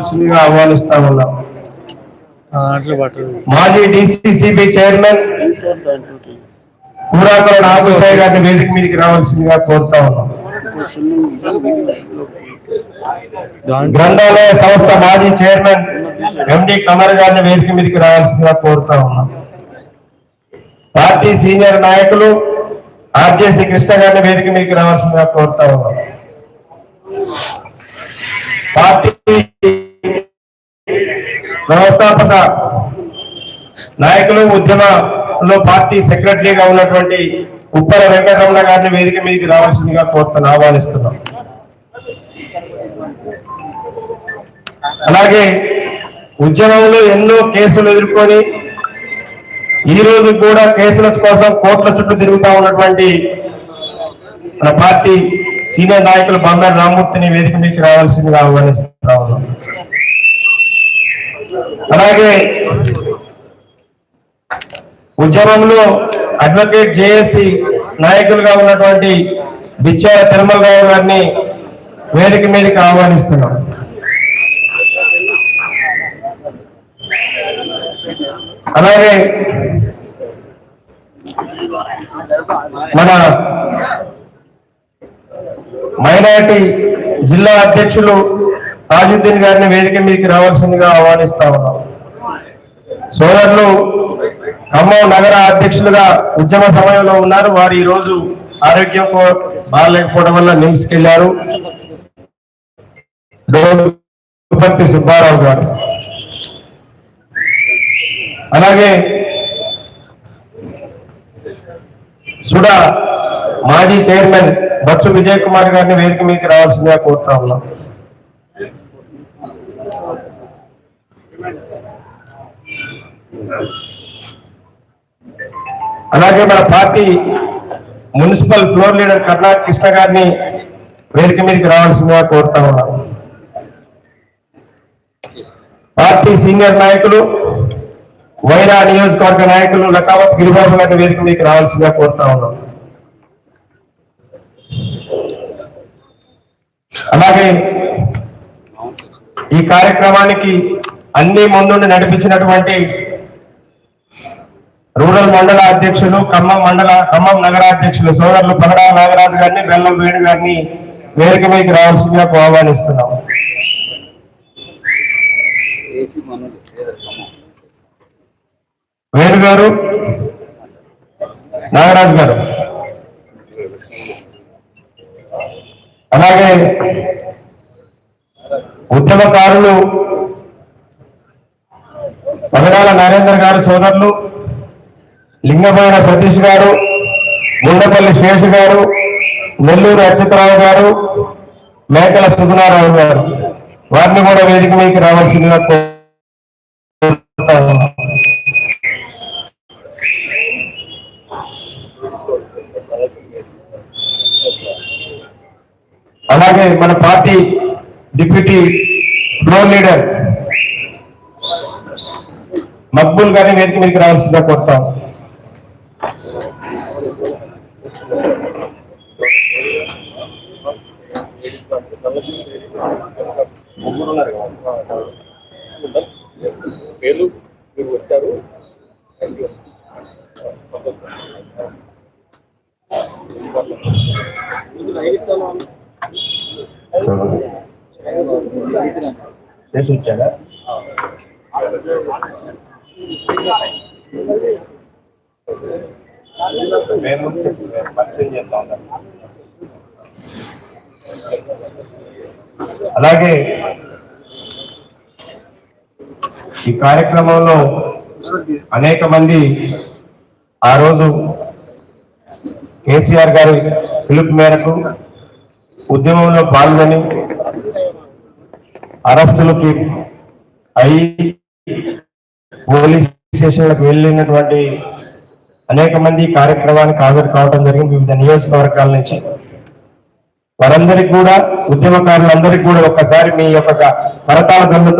ఆహ్వానిస్తా ఉన్నాం. మాజీ DCCB chairman కూరాకుల నాగోసాయి గారిని వేదిక మీదకి రావాల్సిందిగా కోరుతా ఉన్నాం. గ్రంథాలయ సంస్థ మాజీ చైర్మన్ ఎండి కమర్ గారిని వేదిక మీదకి రావాల్సిందిగా కోరుతా ఉన్నాం. పార్టీ సీనియర్ నాయకులు ఆర్జేసి కృష్ణ గారిని వేదిక మీదకి రావాల్సిందిగా కోరుతా ఉన్నాం. పార్టీ వ్యవస్థాపక నాయకులు ఉద్యమంలో పార్టీ సెక్రటరీగా ఉన్నటువంటి ఉప్పల వెంకటరమణ గారిని వేదిక మీదకి రావాల్సిందిగా కోరుతాను ఆహ్వానిస్తున్నాం. అలాగే ఉద్యమంలో ఎన్నో కేసులు ఎదుర్కొని ఈ రోజు కూడా కేసుల కోసం కోట్ల చుట్టూ తిరుగుతా ఉన్నటువంటి మన పార్టీ సీనియర్ నాయకులు బంగారు రామ్మూర్తిని వేదిక మీదకి రావాల్సిందిగా ఆహ్వానిస్తా ఉన్నాం. అలాగే ఉద్యమంలో అడ్వకేట్ జేఏసీ నాయకులుగా ఉన్నటువంటి బిచ్చార తిరుమల రావు గారిని వేదిక మీదకి ఆహ్వానిస్తున్నాం. అలాగే మన మైనారిటీ జిల్లా అధ్యక్షులు తాజుద్దీన్ గారిని వేదిక మీదకి రావాల్సిందిగా ఆహ్వానిస్తా ఉన్నాం. సోదరులు ఖమ్మం నగర అధ్యక్షులుగా ఉద్యమ సమయంలో ఉన్నారు. వారు ఈ రోజు ఆరోగ్యం కో- వల్ల నిమ్స్కి వెళ్ళారు డోపర్తి సుబ్బారావు గారు. అలాగే సుడా మాజీ చైర్మన్ బచ్చు విజయ్ కుమార్ గారిని వేదిక మీదకి రావాల్సిందిగా కోరుతా ఉన్నాం. అలాగే మన party municipal floor leader Karnataka Krishna గారిని వేదిక మీదకి రావాల్సిందిగా కోరుతా ఉన్నాను. పార్టీ సీనియర్ నాయకులు వైరా నియోజకవర్గ నాయకులు లకావత్ గిరిబాబు గారిని వేదిక మీదకి రావాల్సిందిగా కోరుతా ఉన్నాం అలాగే ఈ కార్యక్రమానికి అన్ని ముందుండి నడిపించినటువంటి రూరల్ మండల అధ్యక్షులు ఖమ్మం మండల ఖమ్మం నగరాధ్యక్షులు సోదరులు పగడా నాగరాజు గారిని బెల్లం వేణు గారిని వేదిక మీదకి రావాల్సిందిగా ఆహ్వానిస్తున్నాం వేణు గారు నాగరాజు గారు. అలాగే ఉద్యమకారులు పగడాల నరేందర్ గారు సోదరులు లింగమైన సతీష్ గారు గుండపల్లి శేష్ గారు నెల్లూరు అచ్యుతరావు గారు మేకల సుగుణారావు గారు. వారిని కూడా వేదిక మీకు రావాల్సిందిగా అలాగే మన party deputy floor leader Maqbool గారిని వేదిక మీకు రావాల్సిందిగా కోరుతాం పేర్లు మీరు వచ్చారు చేసి వచ్చాడా మేము పరిచయం చేస్తా ఉంటాం. అలాగే ఈ కార్యక్రమంలో అనేక మంది ఆ రోజు కేసీఆర్ గారి పిలుపు మేరకు ఉద్యమంలో పాల్గొని అరెస్టులకి అయి పోలీస్ స్టేషన్లకు వెళ్ళినటువంటి అనేక మంది కార్యక్రమానికి హాజరు కావడం జరిగింది వివిధ నియోజకవర్గాల నుంచి. వారందరికీ కూడా ఉద్యమకారులందరికీ కూడా ఒక్కసారి మీ యొక్క కరతాళ ధ్వనులతో